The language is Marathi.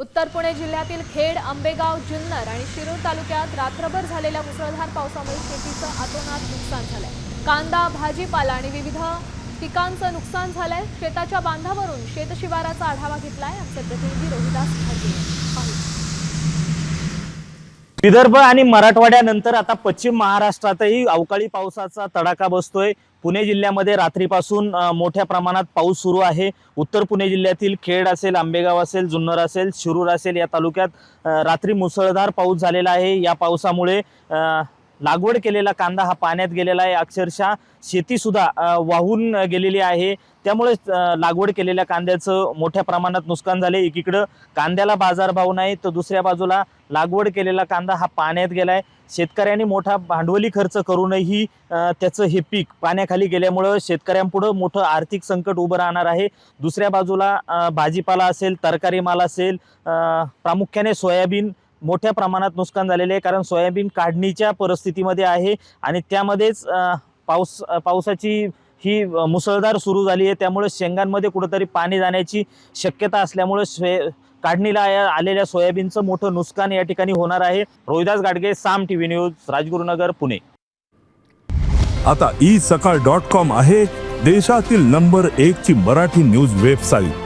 उत्तर पुणे जिल्ह्यातील खेड आंबेगाव जुन्नर आणि शिरूर तालुक्यात रात्रभर झालेल्या मुसळधार पावसामुळे शेतीचं आतोनात नुकसान झालंय. कांदा भाजीपाला आणि विविध पिकांचं नुकसान झालंय. शेताच्या बांधावरून शेतशिवाराचा आढावा घेतलाय आमचे प्रतिनिधी रोहिदास भाजी यांनी. विदर्भ आणि मराठवाड्यानंतर आता पश्चिम महाराष्ट्रातही अवकाळी पावसाचा तडाखा बसतोय. पुणे जिल्ह्यामध्ये रात्रीपासून मोठ्या प्रमाणात पाऊस सुरू आहे. उत्तर पुणे जिल्ह्यातील खेड असेल आंबेगाव असेल जुन्नर असेल शिरूर असेल या तालुक्यात रात्री मुसळधार पाऊस झालेला आहे. या पावसामुळे लागवड केलेला कांदा हा पाण्यात गेलेला आहे. अक्षरशः शेतीसुद्धा वाहून गेलेली आहे. त्यामुळे लागवड केलेल्या कांद्याचं मोठ्या प्रमाणात नुकसान झाले एकीकडं कांद्याला बाजारभाव नाही तर दुसऱ्या बाजूला लागवड केलेला कांदा हा पाण्यात गेला आहे शेतकऱ्यांनी मोठा भांडवली खर्च करूनही त्याचं हे पीक पाण्याखाली गेल्यामुळं शेतकऱ्यांपुढं मोठं आर्थिक संकट उभं राहणार आहे. दुसऱ्या बाजूला भाजीपाला असेल तरकारी माल असेल प्रामुख्याने सोयाबीन मोठ्या प्रमाणात नुकसान झालेले आहे कारण सोयाबीन काढणीच्या परिस्थितीमध्ये आहे आणि त्यामध्येच पाऊस पावसाची ही मुसळधार सुरू झाली आहे. त्यामुळे शेंगांमध्ये कुठंतरी पाणी जाण्याची शक्यता असल्यामुळे शे काढणीला आलेल्या सोयाबीनचं मोठं नुकसान या ठिकाणी होणार आहे. Rohidas Gadge Saam T V news Rajgurunagar Pune. आता ई सकाळ डॉट कॉम आहे देशातील नंबर एक ची मराठी न्यूज वेबसाईट.